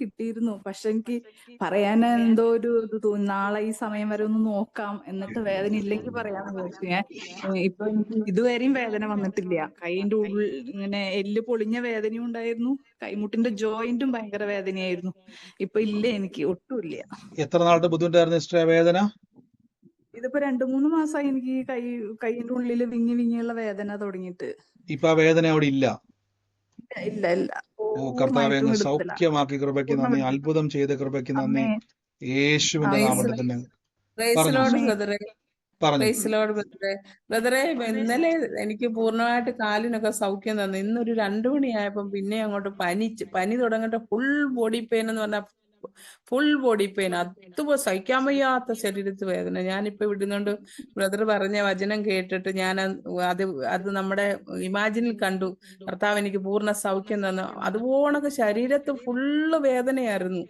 കിട്ടിയിരുന്നു. പക്ഷെ എനിക്ക് പറയാൻ എന്തോ ഒരു ഇത് തോന്നി നാളെ ഈ സമയം വരെ ഒന്ന് നോക്കാം എന്നിട്ട് വേദന ഇല്ലെങ്കിൽ പറയാന്ന് വിചാരിച്ചു. ഞാൻ ഇപ്പൊ എനിക്ക് ഇതുവരെയും വേദന വന്നിട്ടില്ല. കൈന്റെ ഉള്ളിൽ ഇങ്ങനെ എല്ല് പൊളിഞ്ഞ വേദനയും ഉണ്ടായിരുന്നു. കൈമുട്ടിന്റെ ജോയിന്റും ഭയങ്കര വേദനയായിരുന്നു. ഇപ്പൊ ഇല്ല എനിക്ക് ഒട്ടും ഇല്ല. എത്ര നാളുടെ ബുദ്ധിമുട്ടായിരുന്നു വേദന? ഇതിപ്പോ രണ്ടു മൂന്ന് മാസമായി എനിക്ക് കൈ കൈയിന്റെ ഉള്ളിൽ വിങ്ങി വിങ്ങിയുള്ള വേദന തുടങ്ങിയിട്ട്. ഇപ്പൊ ആ വേദന അവിടെ ഇല്ല ഇല്ല ഇല്ല. ഓ കർത്താവെ അങ്ങ് സൗഖ്യമാക്കി കൃപയ്ക്ക് നന്ദി അത്ഭുതം ചെയ്ത കൃപയ്ക്ക് നന്ദി. യേശുവിന്റെ നാമത്തിൽ തന്നെ. ബ്രദറെ. ഇന്നലെ എനിക്ക് പൂർണമായിട്ട് കാലിനൊക്കെ സൗഖ്യം തന്നു. ഇന്നൊരു രണ്ടു മണിയായപ്പം പിന്നെ അങ്ങോട്ട് പനി പനി തുടങ്ങിട്ട് ഫുൾ ബോഡി പെയിൻ എന്ന് പറഞ്ഞാൽ ഫുൾ ബോഡി പെയിൻ അതുപോലെ സഹിക്കാൻ വയ്യാത്ത ശരീരത്ത് വേദന. ഞാനിപ്പോ ഇവിടുന്നുകൊണ്ട് ബ്രദർ പറഞ്ഞ വചനം കേട്ടിട്ട് ഞാൻ അത് അത് നമ്മുടെ ഇമാജിനിൽ കണ്ടു. കർത്താവ് എനിക്ക് പൂർണ സൗഖ്യം തന്നു. അതുപോണക്ക് ശരീരത്ത് ഫുള്ള് വേദനയായിരുന്നു.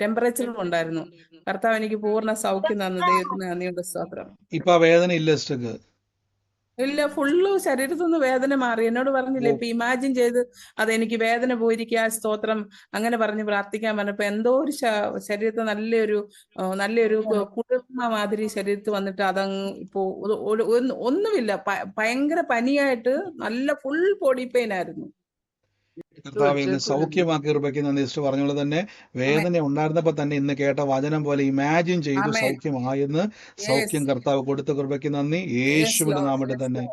ടെമ്പറേച്ചറും ഉണ്ടായിരുന്നു. കർത്താവ് എനിക്ക് പൂർണ സൗഖ്യം തന്നു. ദൈവത്തിന് നന്ദിയുടെ സ്തോത്രം. ഇപ്പൊ വേദന ഇല്ല ഇല്ല ഫുള്ള് ശരീരത്തിൽ നിന്ന് വേദന മാറി. എന്നോട് പറഞ്ഞില്ലേ ഇപ്പൊ ഇമാജിൻ ചെയ്ത് അതെനിക്ക് വേദന പോയിരിക്കുക സ്തോത്രം അങ്ങനെ പറഞ്ഞ് പ്രാർത്ഥിക്കാൻ പറഞ്ഞപ്പോ എന്തോ ഒരു ശരീരത്തെ നല്ലൊരു നല്ലൊരു കുടുംബ മാതിരി ശരീരത്തിൽ വന്നിട്ട് അതങ്ങ് ഇപ്പോ ഒന്നുമില്ല. ഭയങ്കര പനിയായിട്ട് നല്ല ഫുൾ ബോഡി പെയിൻ ആയിരുന്നു. കർത്താവെ അങ്ങ് സൗഖ്യമാക്കി കൃപയ്ക്ക് നന്ദി. സിസ്റ്റർ പറഞ്ഞ തന്നെ വേദന ഉണ്ടായിരുന്നപ്പോ തന്നെ ഇന്ന് കേട്ട വചനം പോലെ ഇമാജിൻ ചെയ്തു സൗഖ്യമായെന്ന് സൗഖ്യം കർത്താവ് കൊടുത്ത കൃപയ്ക്ക് നന്ദി. യേശുവിന്റെ നാമിട്ട് നാമത്തിൽ തന്നെ.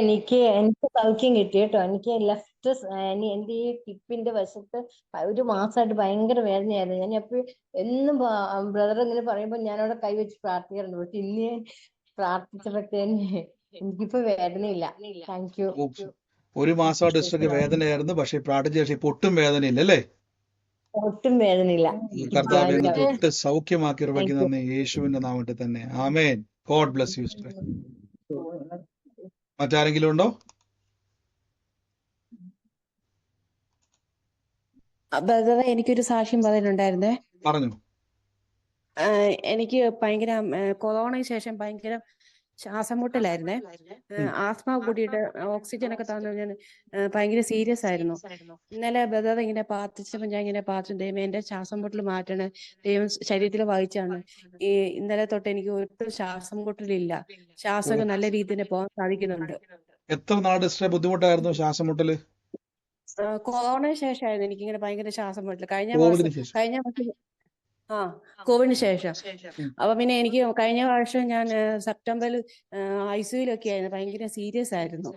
എനിക്ക് എനിക്ക് സൗഖ്യം കിട്ടി കേട്ടോ. എനിക്ക് ലെഫ്റ്റ് എന്റെ ഈ ടിപ്പിന്റെ വശത്ത് ഒരു മാസമായിട്ട് ഭയങ്കര വേദനയായിരുന്നു. ഞാൻ എപ്പോഴും എന്നും ബ്രദർ ഇങ്ങനെ പറയുമ്പോൾ ഞാൻ അവിടെ കൈവച്ച് പ്രാർത്ഥിക്കാറുണ്ട്. പക്ഷെ ഇന്ന് ഞാൻ പ്രാർത്ഥിച്ചപ്പോഴത്തേന് എനിക്കിപ്പോ വേദനയില്ല. താങ്ക് യു ഓ, ഒരു മാസം ഡിസ്ട്രിക്ട് വേദനയായിരുന്നു. പക്ഷെ പ്രാർത്ഥിച്ച ശേഷം ഇപ്പൊ ഒട്ടും വേദനയില്ല അല്ലേ? ഒട്ടും വേദനയില്ല. കർത്താവെ ഒന്ന് താങ്ക് യു തൊട്ട് സൗഖ്യമാക്കി ഉറപ്പിക്കുന്ന തന്നെ യേശുവിന്റെ നാമത്തിൽ തന്നെ. ആമേൻ. ഗോഡ് ബ്ലസ് യു മറ്റാരെങ്കിലും ഉണ്ടോ? എനിക്കൊരു സാക്ഷ്യം പറയാനുണ്ടായിരുന്നേ. പറഞ്ഞു. എനിക്ക് ഭയങ്കര കൊറോണയ്ക്ക് ശേഷം ഭയങ്കര ശ്വാസം മുട്ടലായിരുന്നേ. ആസ്മ കൂടിയിട്ട് ഓക്സിജൻ. ഒക്കെ തന്നു ഞാൻ ഭയങ്കര സീരിയസ് ആയിരുന്നു. ഇന്നലെ ബ്രദർ ഇങ്ങനെ പ്രാർത്ഥിച്ചപ്പോൾ ഞാൻ ഇങ്ങനെ പ്രാർത്ഥിച്ചു ദൈവം എന്റെ ശ്വാസം മുട്ടൽ മാറ്റണേ. ദൈവം ശരീരത്തിൽ വായിച്ചാണ് ഈ ഇന്നലെ തൊട്ട് എനിക്ക് ഒട്ടും ശ്വാസം മുട്ടലില്ല. ശ്വാസമൊക്കെ നല്ല രീതിയിൽ പോകാൻ സാധിക്കുന്നുണ്ട്. എത്ര നാട് ബുദ്ധിമുട്ടായിരുന്നു ശ്വാസം മുട്ടൽ? കൊറോണ ശേഷമായിരുന്നു ശേഷമായിരുന്നു എനിക്കിങ്ങനെ ഭയങ്കര ശ്വാസം മുട്ടൽ കഴിഞ്ഞ മാസം കഴിഞ്ഞ മാസം ആ കോവിഡിന് ശേഷം. അപ്പൊ പിന്നെ എനിക്ക് കഴിഞ്ഞ വർഷം ഞാൻ സെപ്റ്റംബറിൽ ഐ സിയുലൊക്കെ ആയിരുന്നു. ഭയങ്കര സീരിയസ് ആയിരുന്നു.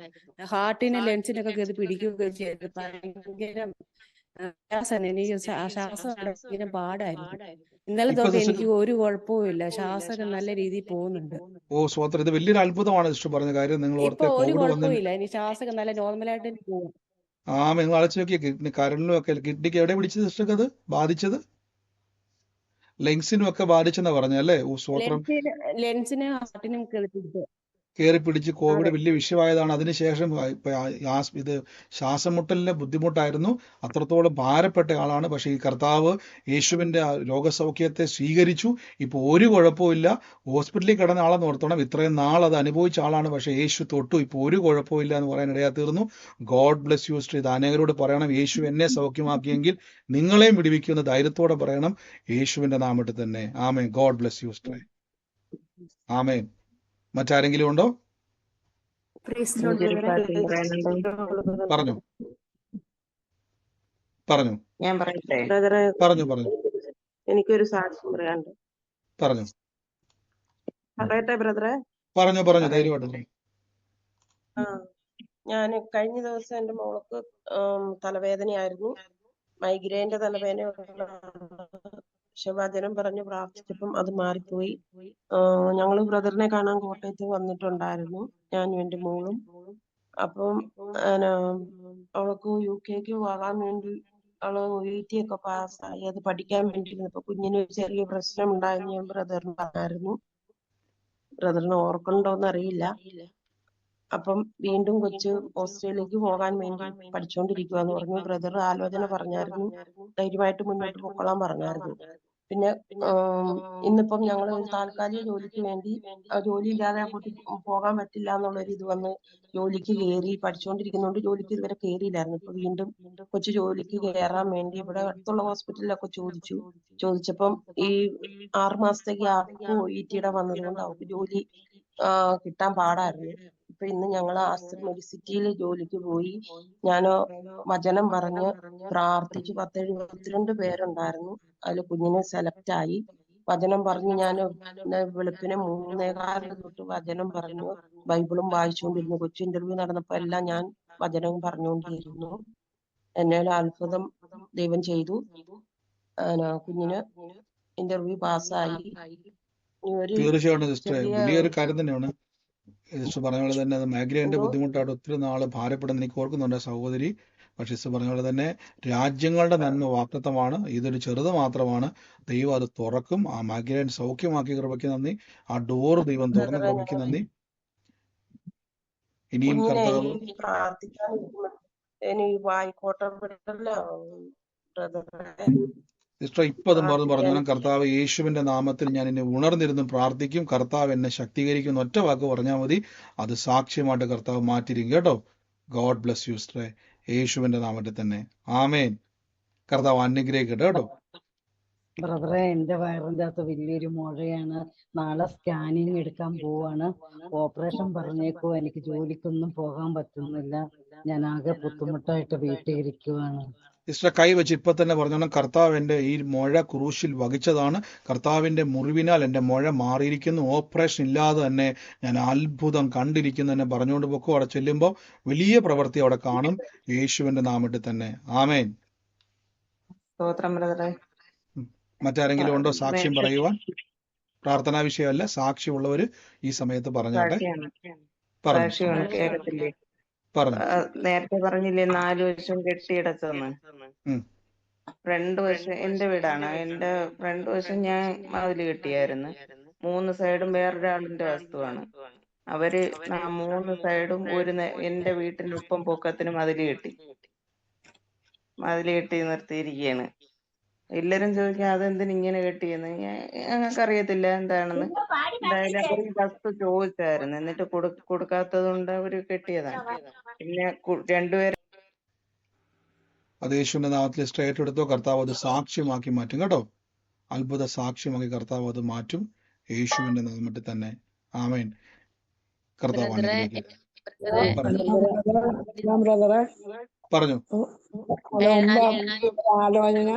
ഹാർട്ടിന് ലെൻസിനൊക്കെ കയറി പിടിക്കുകയൊക്കെ ചെയ്തു. ഭയങ്കര എനിക്ക് ശ്വാ- ശ്വാസം പാടായിരുന്നു. ഇന്നലെ തൊട്ട് എനിക്ക് ഒരു കുഴപ്പവും ഇല്ല. ശ്വാസമൊക്കെ നല്ല രീതിയിൽ പോകുന്നുണ്ട്. ഓ സ്വാത്ര ഇത് വലിയൊരു അത്ഭുതമാണ് ഇഷ്ടം പറഞ്ഞ കാര്യം. നിങ്ങൾ ഇപ്പൊ ഒരു കുഴപ്പവും ഇല്ല. എനിക്ക് ശ്വാസമൊക്കെ നല്ല നോർമലായിട്ട് പോകും. ആ നിങ്ങൾ അടച്ചു നോക്കിയ കിഡ്നി കരളിലും ഒക്കെ കിഡ്നിക്ക് എവിടെ പിടിച്ചത് സിസ്റ്റർക്ക് അത് ബാധിച്ചത്? ലങ്സിനും ഒക്കെ ബാധിച്ചെന്നാ പറഞ്ഞല്ലേ ഓ സ്വോത്രം. ലെൻസിന് ഹാർട്ടിനും കയറി പിടിച്ച് കോവിഡ് വലിയ വിഷയമായതാണ്. അതിനുശേഷം ഇത് ശ്വാസം മുട്ടലിന് ബുദ്ധിമുട്ടായിരുന്നു. അത്രത്തോളം ഭാരപ്പെട്ട ആളാണ്. പക്ഷെ ഈ കർത്താവ് യേശുവിന്റെ ആ രോഗസൗഖ്യത്തെ സ്വീകരിച്ചു. ഇപ്പൊ ഒരു കുഴപ്പമില്ല ഹോസ്പിറ്റലിൽ കിടന്ന ആളെന്ന് ഓർത്തോണം ഇത്രയും നാൾ അത് അനുഭവിച്ച ആളാണ്. പക്ഷെ യേശു തൊട്ടു. ഇപ്പൊ ഒരു കുഴപ്പമില്ല എന്ന് പറയാൻ ഇടയാ തീർന്നു. ഗോഡ് ബ്ലെസ് യു ശ്രീ അനേകരോട് പറയണം. യേശു എന്നെ സൗഖ്യമാക്കിയെങ്കിൽ നിങ്ങളെയും വിടുവിക്കുമെന്ന് ധൈര്യത്തോടെ പറയണം. യേശുവിന്റെ നാമിട്ട് തന്നെ. ആമേ ഗോഡ് ബ്ലെസ് യു സ്ട്രേ ആമേൻ. മറ്റാരെങ്കിലും ഉണ്ടോ? പറഞ്ഞു. പറഞ്ഞു. ഞാൻ പറയട്ടെ? പറഞ്ഞു പറഞ്ഞു. എനിക്കൊരു സാക്ഷ്യം പറയാനുണ്ട്. പറഞ്ഞു. പറയട്ടെ ബ്രദറെ? പറഞ്ഞു പറഞ്ഞു ധൈര്യമായിട്ട് ഞാൻ കഴിഞ്ഞ ദിവസം എന്റെ മോൾക്ക് തലവേദനയായിരുന്നു. മൈഗ്രെയിന്റെ തലവേദന പക്ഷെ പറഞ്ഞു പറഞ്ഞ് പ്രാർത്ഥിച്ചപ്പം അത് മാറിപ്പോയി. ഞങ്ങൾ ബ്രദറിനെ കാണാൻ കോട്ടയത്ത് വന്നിട്ടുണ്ടായിരുന്നു. ഞാനും എന്റെ മോളും. അപ്പം എന്നാ, അവൾക്ക് യു കെക്ക് പോകാൻ വേണ്ടി അവൾ യു ടി ഒക്കെ പാസ്സായി. അത് പഠിക്കാൻ വേണ്ടിയിരുന്നപ്പോ കുഞ്ഞിന് ഒരു ചെറിയ പ്രശ്നം ഉണ്ടായെന്ന് ഞാൻ ബ്രദറിന് പറഞ്ഞായിരുന്നു. ബ്രദറിന് ഓർക്കണ്ടോന്ന് അറിയില്ല അപ്പം വീണ്ടും കൊച്ചു ഓസ്ട്രേലിയക്ക് പോകാൻ വേണ്ടി പഠിച്ചുകൊണ്ടിരിക്കുവാന്ന് പറഞ്ഞു. ബ്രദർ ആലോചന പറഞ്ഞായിരുന്നു. ധൈര്യമായിട്ട് മുന്നോട്ട് പൊക്കോളാൻ പറഞ്ഞായിരുന്നു. പിന്നെ ഇന്നിപ്പം ഞങ്ങൾ ഒരു താൽക്കാലിക ജോലിക്ക് വേണ്ടി ജോലി ഇല്ലാതെ അങ്ങോട്ട് പോകാൻ പറ്റില്ല എന്നുള്ളൊരു ഇത് വന്ന് ജോലിക്ക് കയറി പഠിച്ചുകൊണ്ടിരിക്കുന്നതുകൊണ്ട് ജോലിക്ക് ഇതുവരെ കയറിയില്ലായിരുന്നു. ഇപ്പൊ വീണ്ടും കൊച്ചു ജോലിക്ക് കയറാൻ വേണ്ടി ഇവിടെ അടുത്തുള്ള ഹോസ്പിറ്റലിലൊക്കെ ചോദിച്ചു. ചോദിച്ചപ്പം ഈ ആറ് മാസത്തേക്ക് ആർക്കും ഒ ഇ ടിയുടെ വന്നതുകൊണ്ട് അവർക്ക് ജോലി കിട്ടാൻ പാടായിരുന്നു. ഇപ്പൊ ഇന്ന് ഞങ്ങൾ ആസ്റ്റർ മെഡിസിറ്റിയിൽ ജോലിക്ക് പോയി. ഞാൻ വചനം പറഞ്ഞ് പ്രാർത്ഥിച്ചു. പത്തെഴുപത്തിരണ്ട് പേരുണ്ടായിരുന്നു. അതിൽ കുഞ്ഞിനെ സെലക്ട് ആയി. വചനം പറഞ്ഞു ഞാൻ വെളുപ്പിനെ മൂന്നേകാലിന് തൊട്ട് വചനം പറഞ്ഞു. ബൈബിളും വായിച്ചുകൊണ്ടിരുന്നു. കൊച്ചു ഇന്റർവ്യൂ നടന്നപ്പോ എല്ലാം ഞാൻ വചനവും പറഞ്ഞുകൊണ്ടിരുന്നു. എന്നെ അത്ഭുതം ദൈവം ചെയ്തു. കുഞ്ഞിന് ഇന്റർവ്യൂ പാസ്സായി ഒരു ചെറിയ കാര്യം തന്നെയാണ്. സിസ്റ്റർ പറഞ്ഞ പോലെ തന്നെ അത് മൈഗ്രൈന്റെ ബുദ്ധിമുട്ടായിട്ട് ഒത്തിരി നാൾ ഭാരപ്പെടുന്ന എനിക്ക് ഓർക്കുന്നുണ്ട് സഹോദരി. പക്ഷേ സിസ്റ്റർ പറഞ്ഞ പോലെ തന്നെ രാജ്യങ്ങളുടെ നന്മ വാക്തത്വമാണ്. ഇതൊരു ചെറുത് മാത്രമാണ്. ദൈവം അത് തുറക്കും. ആ മൈഗ്രൈൻ സൗഖ്യമാക്കി കൃപയ്ക്ക് നന്ദി. ആ ഡോർ ദൈവം തുറന്ന കൃപയ്ക്ക് നന്ദി. ഇനിയും കർത്താവ് പ്രാർത്ഥിക്കാൻ വായിക്കോട്ടെ സിസ്റ്റർ ഇപ്പം അതും പറഞ്ഞു ഞാൻ കർത്താവ് യേശുവിന്റെ നാമത്തിൽ ഞാൻ എന്നെ ഉണർന്നിരുന്ന് പ്രാർത്ഥിക്കും. കർത്താവ് എന്നെ ശക്തീകരിക്കും. ഒറ്റ വാക്ക് പറഞ്ഞാൽ മതി. അത് സാക്ഷ്യമായിട്ട് കർത്താവ് മാറ്റിയിരിക്കും. കേട്ടോ? ഗോഡ് ബ്ലസ് യു സിസ്റ്ററെ യേശുവിന്റെ നാമത്തിൽ തന്നെ. ആമേൻ. കർത്താവ് അനുഗ്രഹിക്കട്ടെ കേട്ടോ? ബ്രദറെ എന്റെ വയറിന്റെ അകത്ത് വലിയൊരു മുഴയാണ്. നാളെ സ്കാനിങ് എടുക്കാൻ പോവാണ്. ഓപ്പറേഷൻ പറഞ്ഞേക്കോ. എനിക്ക് ജോലിക്കൊന്നും പോകാൻ പറ്റുന്നില്ല. ഞാൻ ആകെ ബുദ്ധിമുട്ടായിട്ട് വീട്ടിൽ ഇരിക്കുവാണ് സിസ്റ്റർ കൈ വെച്ച് ഇപ്പൊ തന്നെ പറഞ്ഞോണം കർത്താവ് എന്റെ ഈ മുഴ ക്രൂശിൽ വഹിച്ചതാണ്. കർത്താവിന്റെ മുറിവിനാൽ എന്റെ മുഴ മാറിയിരിക്കുന്നു. ഓപ്പറേഷൻ ഇല്ലാതെ തന്നെ ഞാൻ അത്ഭുതം കണ്ടിരിക്കുന്നു എന്നെ പറഞ്ഞുകൊണ്ട് പൊക്കും. അവിടെ ചെല്ലുമ്പോൾ വലിയ പ്രവൃത്തി അവിടെ കാണും. യേശുവിന്റെ നാമിട്ട് തന്നെ. ആമേൻ. മറ്റാരെങ്കിലും ഉണ്ടോ സാക്ഷ്യം പറയുവാൻ? പ്രാർത്ഥനാ വിഷയമല്ല സാക്ഷ്യമുള്ളവര് ഈ സമയത്ത് പറഞ്ഞാട്ടെ. പറഞ്ഞു. നേരത്തെ പറഞ്ഞില്ലേ നാല് വർഷം കെട്ടിയിടച്ചെന്ന് ഫ്രണ്ട് രണ്ട് വർഷം എന്റെ വീടാണ്. എന്റെ രണ്ട് വർഷം ഞാൻ മതിൽ കെട്ടിയായിരുന്നു. മൂന്ന് സൈഡും വേറൊരാളിന്റെ വസ്തുവാണ്. അവർ മൂന്ന് സൈഡും ഒരു എന്റെ വീട്ടിന്റെ ഒപ്പം പൊക്കത്തിന് മതിൽ കെട്ടി. മതിൽ കെട്ടി നിർത്തിയിരിക്കുകയാണ് എല്ലാരും ചോദിക്കും അതെന്തിന് ഇങ്ങനെ കെട്ടിയെന്ന്? ഞങ്ങൾക്ക് അറിയത്തില്ല എന്താണെന്ന്. എന്തായാലും അവർ വസ്തു ചോദിച്ചായിരുന്നു. എന്നിട്ട് കൊടു കൊടുക്കാത്തത് കൊണ്ട് അവർ കെട്ടിയതാണ്. പിന്നെ രണ്ടുപേരും അത് യേശുവിന്റെ നാമത്തിൽ സ്ട്രേറ്റ് എടുത്തോ കർത്താവ് അത് സാക്ഷ്യമാക്കി മാറ്റും. കേട്ടോ? അത്ഭുത സാക്ഷ്യമാക്കി കർത്താവ് അത് മാറ്റും. യേശുവിന്റെ നാമത്തിൽ തന്നെ. ആമേൻ. കർത്താവ് പറഞ്ഞു. ആലോചന.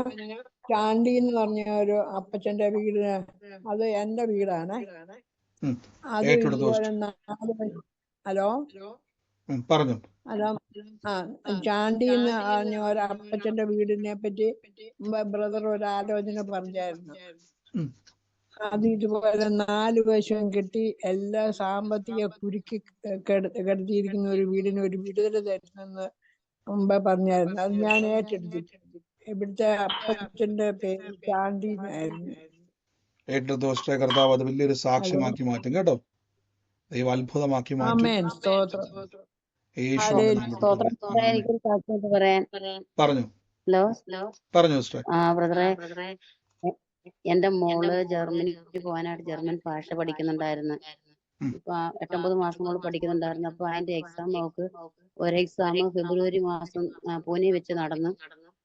ചാണ്ടി എന്ന് പറഞ്ഞ ഒരു അപ്പച്ചന്റെ വീട്. അത് എന്റെ വീടാണ്. അത് ഏറ്റെടുത്തു ഇതുപോലെ നാല് ഹലോ? പറഞ്ഞു. ഹലോ? ആ ചാണ്ടി എന്ന് പറഞ്ഞ ഒരു അപ്പച്ചന്റെ വീടിനെ പറ്റി ബ്രദർ ഒരു ആലോചന പറഞ്ഞായിരുന്നു. അത് ഇതുപോലെ നാല് വശവും കെട്ടി എല്ലാ സാമ്പത്തിക കുരുക്കി കെടുത്തിയിരിക്കുന്ന ഒരു വീടിന് ഒരു വിടുതൽ തരുന്നെന്ന് മുമ്പേ പറഞ്ഞായിരുന്നു. അത് ഞാൻ ഏറ്റെടുത്തിട്ടുണ്ട്. ഇവിടുത്തെ അപ്പച്ചന്റെ പേര് ചാണ്ടി എന്നായിരുന്നു ഏറ്റെടുത്ത ദിവസത്തെ കർത്താവ് അത് വലിയൊരു സാക്ഷ്യമാക്കി മാറ്റും കേട്ടോ? ദൈവം അത്ഭുതമാക്കി മാറ്റും. ആമേൻ. സ്തോത്രം. യേശുവിന്റെ ഹല്ലേലൂയ. നാമത്തിൽ സ്തോത്രം. തന്നെ. ബ്രദറെ ആമേൻ. എനിക്കൊരു സാക്ഷ്യമായിട്ട് പറയാൻ. പറഞ്ഞു. ഹലോ? പറഞ്ഞു ആ ബ്രദറെ എന്റെ മോൾ ജർമ്മനിക്ക് പോകാനായിട്ട് ജർമ്മൻ ഭാഷ പഠിക്കുന്നുണ്ടായിരുന്നു. ഉം. ഇപ്പൊ ആ എട്ടൊമ്പത് മാസം മോൾ പഠിക്കുന്നുണ്ടായിരുന്നു. അപ്പൊ അതിന്റെ എക്സാം അവക്ക് ഒരു എക്സാം ഫെബ്രുവരി മാസം ആ, പൂനെ വെച്ച് നടന്നു.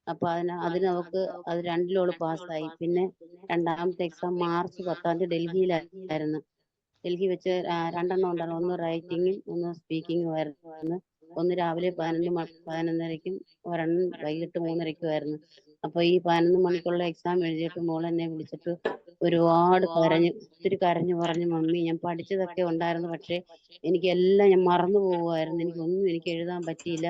അപ്പൊ അതിന് അതിന് അവൾക്ക് അത് രണ്ടിലോൾ പാസ്സായി. പിന്നെ രണ്ടാമത്തെ എക്സാം മാർച്ച് പത്താം തീയതി ഡൽഹിയിലായിരുന്നു. ഡൽഹി വെച്ച് രണ്ടെണ്ണം ഉണ്ടായിരുന്നു. ഒന്ന് റൈറ്റിങ്ങും ഒന്ന് സ്പീക്കിങ്ങും ആയിരുന്നു. ഒന്ന് രാവിലെ പതിനൊന്ന് പതിനൊന്നരയ്ക്കും ഒരെണ്ണം വൈകിട്ട് മൂന്നരയ്ക്കുമായിരുന്നു അപ്പൊ ഈ പതിനൊന്ന് മണിക്കുള്ള എക്സാം എഴുതിയിട്ട് മോൾ എന്നെ വിളിച്ചിട്ട് ഒരുപാട് കരഞ്ഞു ഒത്തിരി കരഞ്ഞു പറഞ്ഞു മമ്മി ഞാൻ പഠിച്ചതൊക്കെ ഉണ്ടായിരുന്നു. പക്ഷെ എനിക്ക് എല്ലാം ഞാൻ മറന്നു പോവുമായിരുന്നു. എനിക്കൊന്നും എനിക്ക് എഴുതാൻ പറ്റിയില്ല.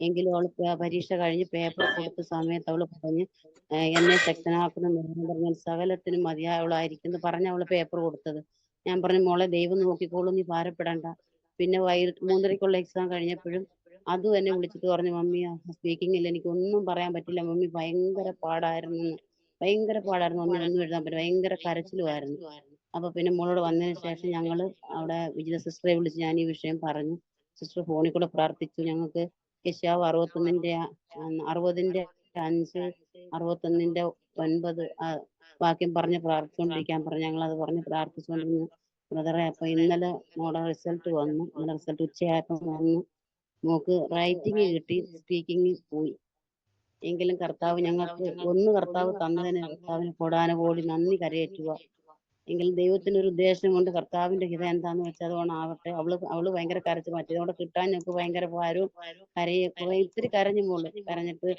എങ്കിലും അവൾ പരീക്ഷ കഴിഞ്ഞ് പേപ്പർ കൊടുത്ത സമയത്ത് അവൾ പറഞ്ഞ് "ഏഹ് എന്നെ ശക്തനാക്കുന്ന എന്ന് പറഞ്ഞാൽ സകലത്തിനും മതിയായവളായിരിക്കും പറഞ്ഞ് അവൾ പേപ്പർ കൊടുത്തത്. ഞാൻ പറഞ്ഞു മോളെ ദൈവം നോക്കിക്കോളും നീ ഭാരപ്പെടണ്ട. പിന്നെ വൈകിട്ട് മൂന്നരയ്ക്കുള്ള എക്സാം കഴിഞ്ഞപ്പോഴും അതും എന്നെ വിളിച്ചിട്ട് പറഞ്ഞു മമ്മി സ്പീക്കിങ്ങിൽ എനിക്ക് ഒന്നും പറയാൻ പറ്റില്ല മമ്മി ഭയങ്കര പാടായിരുന്നു. എന്ന്." ഭയങ്കര പാടായിരുന്നു. മമ്മി ഒന്നും എഴുതാൻ പറ്റില്ല. ഭയങ്കര കരച്ചിലുമായിരുന്നു. അപ്പൊ പിന്നെ മോളോട് വന്നതിന് ശേഷം ഞങ്ങൾ അവിടെ വിജിത സിസ്റ്ററെ വിളിച്ച് ഞാൻ ഈ വിഷയം പറഞ്ഞു. സിസ്റ്റർ ഫോണിൽ കൂടെ പ്രാർത്ഥിച്ചു. ഞങ്ങൾക്ക് യശാവ് അറുപത്തൊന്നിന്റെ അറുപതിന്റെ അഞ്ച് അറുപത്തൊന്നിന്റെ ഒൻപത് വാക്യം പറഞ്ഞ് പ്രാർത്ഥിച്ചുകൊണ്ടിരിക്കാൻ പറഞ്ഞു. ഞങ്ങൾ അത് പറഞ്ഞ് പ്രാർത്ഥിച്ചുകൊണ്ടിരുന്നു. ബ്രദറെ അപ്പൊ ഇന്നലെ മോടെ റിസൾട്ട് വന്നു. ഇന്നലെ റിസൾട്ട് ഉച്ചയായപ്പോൾ വന്നു. മോക്ക് റൈറ്റിംഗ് കിട്ടി സ്പീക്കിംഗ് പോയി. എങ്കിലും കർത്താവ് ഞങ്ങൾക്ക് ഒന്ന് കർത്താവ് തന്നതിന് കർത്താവിന് കോടാനുകോടി നന്ദി കരയേറ്റുക. എങ്കിലും ദൈവത്തിന് ഒരു കൊണ്ട് കർത്താവിന്റെ ഹിതം എന്താന്ന് വെച്ചാൽ അതുകൊണ്ട് ആവട്ടെ അവൾ അവൾ ഭയങ്കര കരച്ചു മറ്റേതോടെ കിട്ടാൻ ഞങ്ങൾക്ക് ഭയങ്കര ഭാരവും കരയൊക്കെ ഇത്തിരി കരഞ്ഞു മോൾ. കരഞ്ഞിട്ട്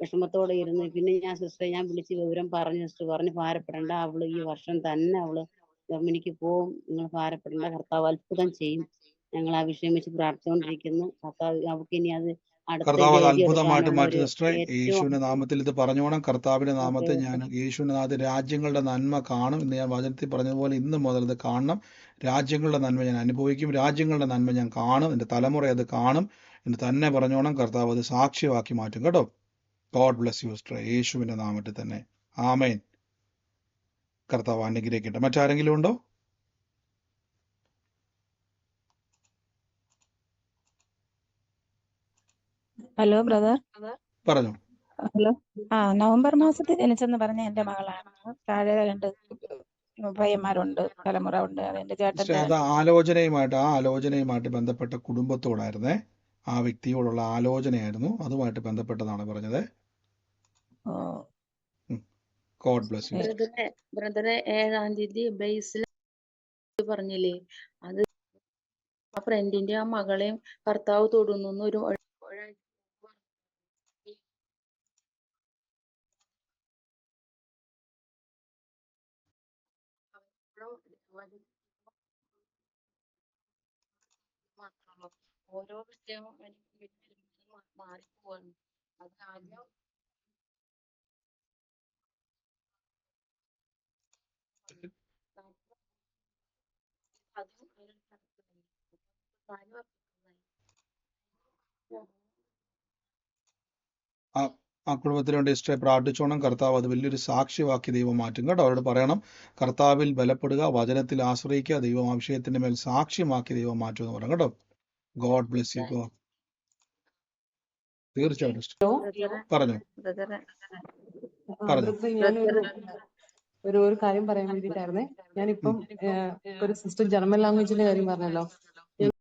വിഷമത്തോടെ ഇരുന്ന് പിന്നെ ഞാൻ സിസ്റ്ററെ ഞാൻ വിളിച്ച് വിവരം പറഞ്ഞു സിസ്റ്റർ പറഞ്ഞു ഭാരപ്പെടേണ്ട. അവൾ ഈ വർഷം തന്നെ അവൾ ജർമ്മനിക്ക് പോവും. നിങ്ങൾ ഭാരപ്പെടേണ്ട. കർത്താവ് അത്ഭുതം ചെയ്യും. ഞങ്ങൾ ആ വിഷയം വെച്ച് പ്രാർത്ഥിച്ചുകൊണ്ടിരിക്കുന്നു. കർത്താവ് അവൾക്ക് ഇനി അത് കർത്താവ് അത് അത്ഭുതമായിട്ട് മാറ്റി. സിസ്റ്ററെ യേശുവിന്റെ നാമത്തിൽ ഇത് പറഞ്ഞോണം കർത്താവിന്റെ നാമത്തെ ഞാൻ യേശുവിന്റെ നാമത്തിൽ രാജ്യങ്ങളുടെ നന്മ കാണും ഇന്ന് ഞാൻ വചനത്തിൽ പറഞ്ഞതുപോലെ ഇന്ന് മുതൽ ഇത് കാണണം. രാജ്യങ്ങളുടെ നന്മ ഞാൻ അനുഭവിക്കും. രാജ്യങ്ങളുടെ നന്മ ഞാൻ കാണും. എന്റെ തലമുറ അത് കാണും എന്ന് തന്നെ പറഞ്ഞോണം കർത്താവ് അത് സാക്ഷ്യമാക്കി മാറ്റും കേട്ടോ. ഗോഡ് ബ്ലസ് യു സ്ട്രേ. യേശുവിന്റെ നാമത്തിൽ തന്നെ. ആമേൻ. കർത്താവ് അനുഗ്രഹിക്കട്ടെ. മറ്റാരെങ്കിലും ഉണ്ടോ? ഹലോ ബ്രദർ പറഞ്ഞു. ഹലോ ആ നവംബർ മാസത്തിൽ ജനിച്ചെന്ന് പറഞ്ഞ എന്റെ മകളാണ്. താഴെ രണ്ട് പയ്യന്മാരുണ്ട് തലമുറ ഉണ്ട് അതെന്റെ ചേട്ടൻ ചേട്ടന്റെ അത് ആലോചനയുമായിട്ട് ആ ആലോചനയുമായിട്ട് ബന്ധപ്പെട്ട കുടുംബത്തോടായിരുന്നേ. ആ വ്യക്തിയോടുള്ള ആലോചനയായിരുന്നു. അതുമായിട്ട് ബന്ധപ്പെട്ടതാണ് പറഞ്ഞത്. ഗോഡ് ബ്ലെസ് യു ബ്രദറെ ബ്രദറെ ഏഴാം തീയതി ബേസിൽ പറഞ്ഞില്ലേ? അത് ആ ഫ്രണ്ടിന്റെ ആ മകളെയും ഭർത്താവ് തൊടുന്നു ഒരു മാത്രമുള്ളൂ ഓരോ എനിക്ക് മാറിപ്പോവാണ് അത് ആദ്യം ആ ആ കുടുംബത്തിന് വേണ്ടി ഇഷ്ടം പ്രാർത്ഥിച്ചോണം കർത്താവ് അത് വലിയൊരു സാക്ഷ്യവാക്കി ദൈവം മാറ്റും കേട്ടോ അവരോട് പറയണം കർത്താവിൽ ബലപ്പെടുക വചനത്തിൽ ആശ്രയിക്കുക ദൈവം ആ വിഷയത്തിന്റെ മേൽ സാക്ഷ്യമാക്കി ദൈവം മാറ്റും എന്ന് പറയാം കേട്ടോ ഗോഡ് ബ്ലെസ് യു ഗോ തീർച്ചയായിട്ടും. പറഞ്ഞു. ഒരു ഒരു കാര്യം പറയാൻ വേണ്ടിയിട്ടായിരുന്നേ. ഞാനിപ്പം ഒരു സിസ്റ്റർ ജർമ്മൻ ലാംഗ്വേജിന്റെ കാര്യം പറഞ്ഞല്ലോ.